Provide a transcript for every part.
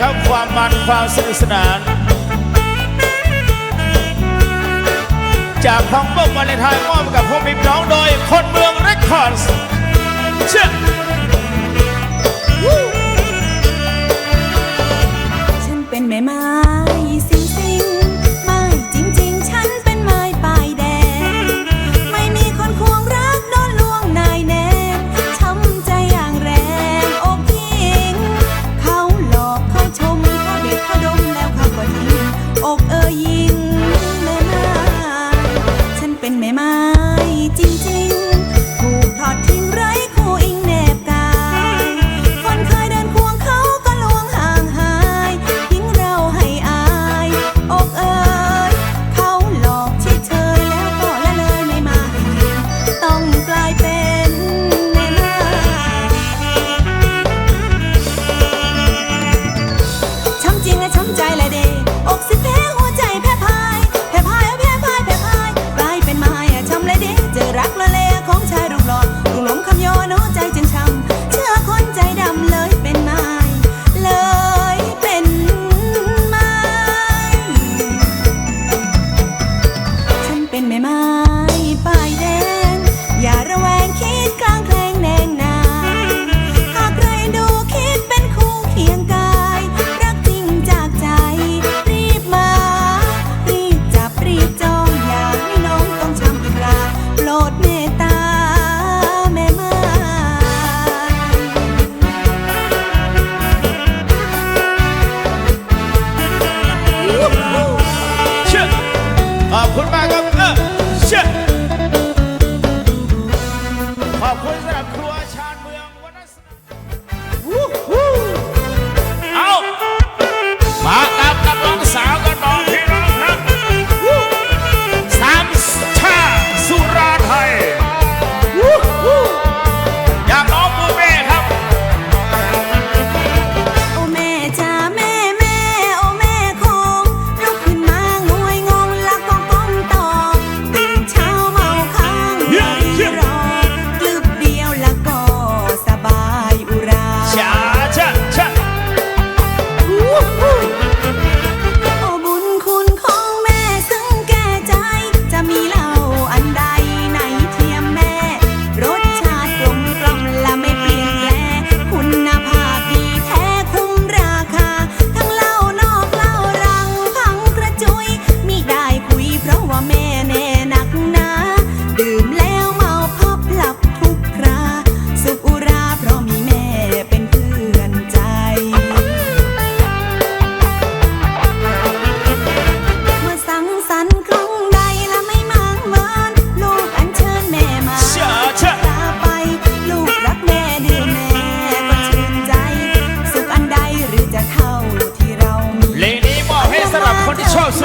ครับความมันความสนุกสนาน จากท้องบกมาในไทยมอบกับพวกพี่น้องโดยคนเมืองเรคคอร์ดเชื่อฉันเป็นแม่ไม้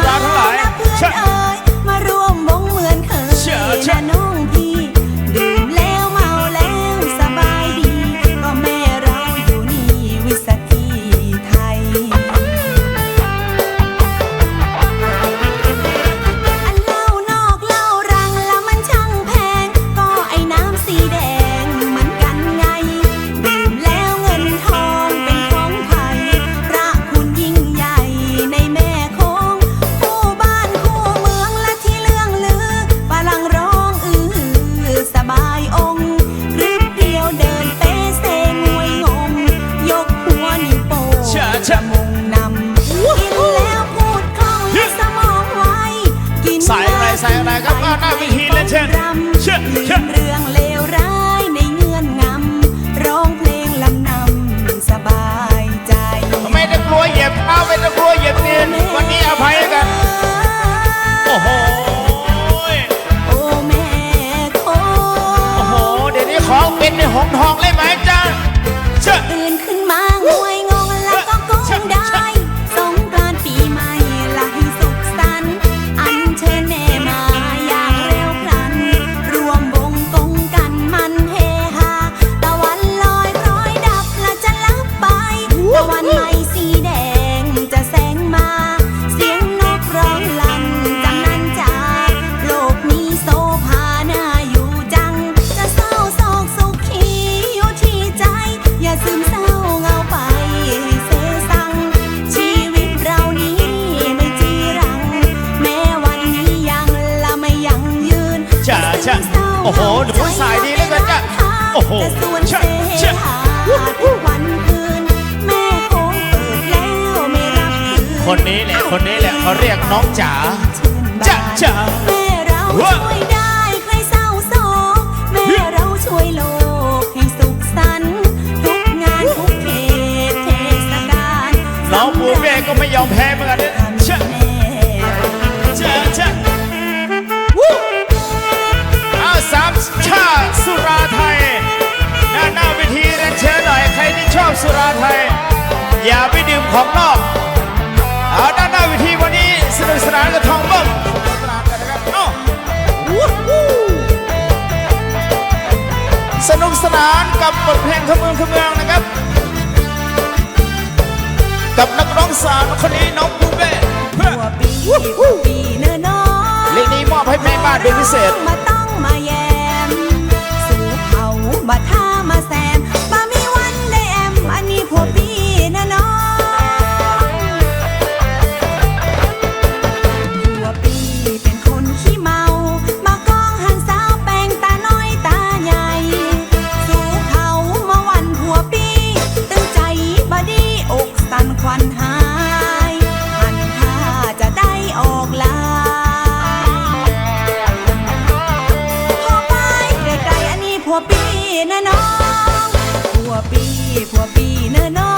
拉开了。 คนนี้แหละ คนนี้แหละเขาเรียกน้องจ๋าจ๋าจ๋าแม่เราช่วยได้ ใครเศร้าโศกแม่เราช่วยโลกให้สุขสันต์ทุกงานทุกเขตเทศกาลเรางปูแม่ก็ไม่ยอมแพ้เหมือนกันเนี่ยจ๋าจ๋าจ๋วู้อาสามชาสุรา นานกับบทเพลงขมืองขมืองนะครับ กับนักร้องสาวคนนี้น้องบูเป้เพื่อปีปีเนะน้องเลงนี้มอบให้แม่บ้านเป็นพิเศษ กว่าปีนะน้อง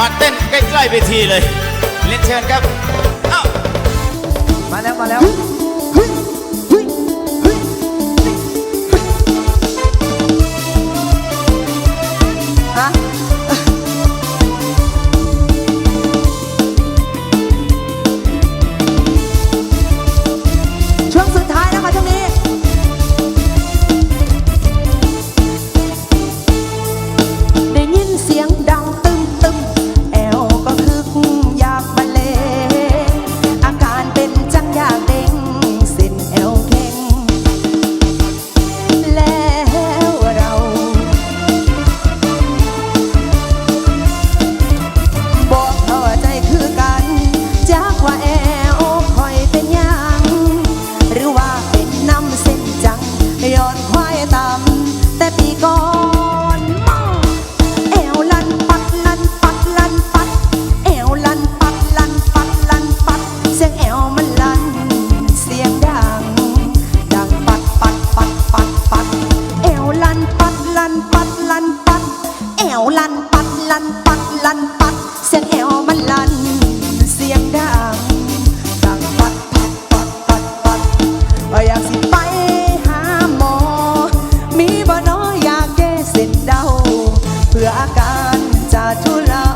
มาเต้นใกล้ๆไปทีเลยเรียนเชิญครับ เอ้า มาแล้วมาแล้ว to love.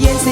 เดา